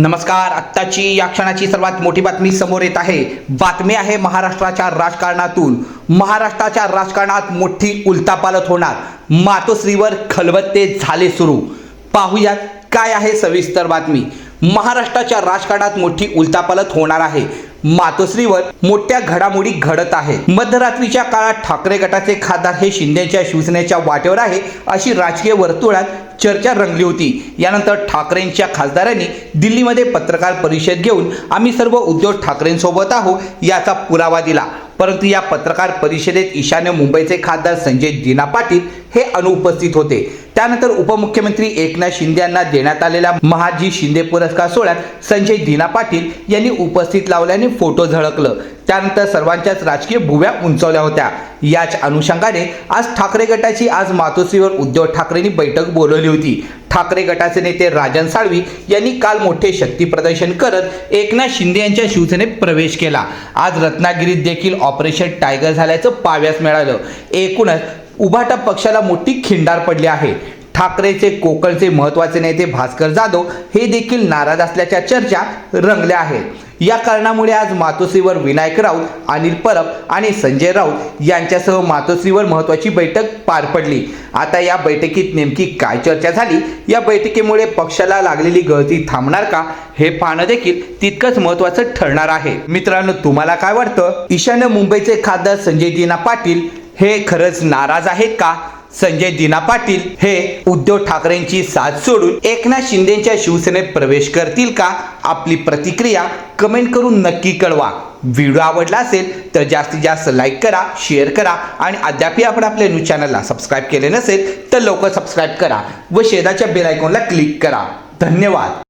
नमस्कार आत्ताची या क्षणाची सर्वात मोठी बातमी समोर येत आहे. बातमी आहे महाराष्ट्राच्या राजकारणातून. महाराष्ट्राच्या राजकारणात मोठी उलतापालत होणार. मातोश्रीवर खलबत्ते झाले सुरू. पाहूयात काय आहे सविस्तर बातमी. महाराष्ट्राच्या राजकारणात मोठी उलतापालत होणार आहे. मातोश्रीवर मोठ्या घडामोडी घडत आहे मध्यरात्रीच्या काळात ठाकरे गटाचे खासदार हे शिंदेच्या शिवसेनेच्या वाटेवर आहे अशी राजकीय वर्तुळात चर्चा रंगली होती. यानंतर ठाकरेंच्या खासदारांनी दिल्लीमध्ये पत्रकार परिषद घेऊन आम्ही सर्व उद्धव ठाकरेंसोबत आहोत याचा पुरावा दिला. परंतु या पत्रकार परिषदेत ईशान्य मुंबईचे खासदार संजय दिना पाटील हे अनुपस्थित होते. त्यानंतर उपमुख्यमंत्री एकनाथ शिंदे यांना देण्यात आलेल्या महाजी शिंदे पुरस्कार सोहळ्यात संजय दिना पाटील यांनी उपस्थित लावल्याने फोटो झळकलं. त्यानंतर सर्वांच्याच राजकीय भुव्या उंचावल्या होत्या. याच अनुषंगाने आज ठाकरे गटाची आज मातोश्रीवर उद्धव ठाकरेंनी बैठक बोलवली होती. ठाकरे गटाचे नेते राजन साळवी यांनी काल मोठे शक्ती प्रदर्शन करत एकनाथ शिंदे यांच्या शिवसेनेत प्रवेश केला. आज रत्नागिरीत देखील ऑपरेशन टायगर झाल्याचं पाव्यास मिळालं. एकूणच उभाटा पक्षाला मोठी खिंडार पडली आहे. ठाकरेचे कोकणचे महत्त्वाचे नेते भास्कर जाधव हे देखील नाराज असल्याच्या चर्चा रंगल्या आहेत. या कारणामुळे आज मातोश्रीवर विनायक राऊत अनिल परब आणि संजय राऊत यांच्यासह मातोश्रीवर महत्वाची बैठक पार पडली. आता या बैठकीत नेमकी काय चर्चा झाली? या बैठकीमुळे पक्षाला लागलेली गळती थांबणार का? हे पाहणं देखील तितकंच महत्वाचं ठरणार आहे. मित्रांनो तुम्हाला काय वाटतं? ईशान्य मुंबईचे खासदार संजय दिना पाटील हे खरंच नाराज आहेत का? संजय दिना पाटील हे उद्धव ठाकरेंची साथ सोडून एकनाथ शिंदेच्या शिवसेनेत प्रवेश करतील का? आपली प्रतिक्रिया कमेंट करून नक्की कळवा. व्हिडिओ आवडला असेल तर जास्तीत जास्त लाईक करा शेअर करा आणि अद्यापही आपण आपल्या न्यूज चॅनलला सबस्क्राईब केले नसेल तर लवकर सबस्क्राईब करा व शेजाच्या बेलायकॉनला क्लिक करा. धन्यवाद.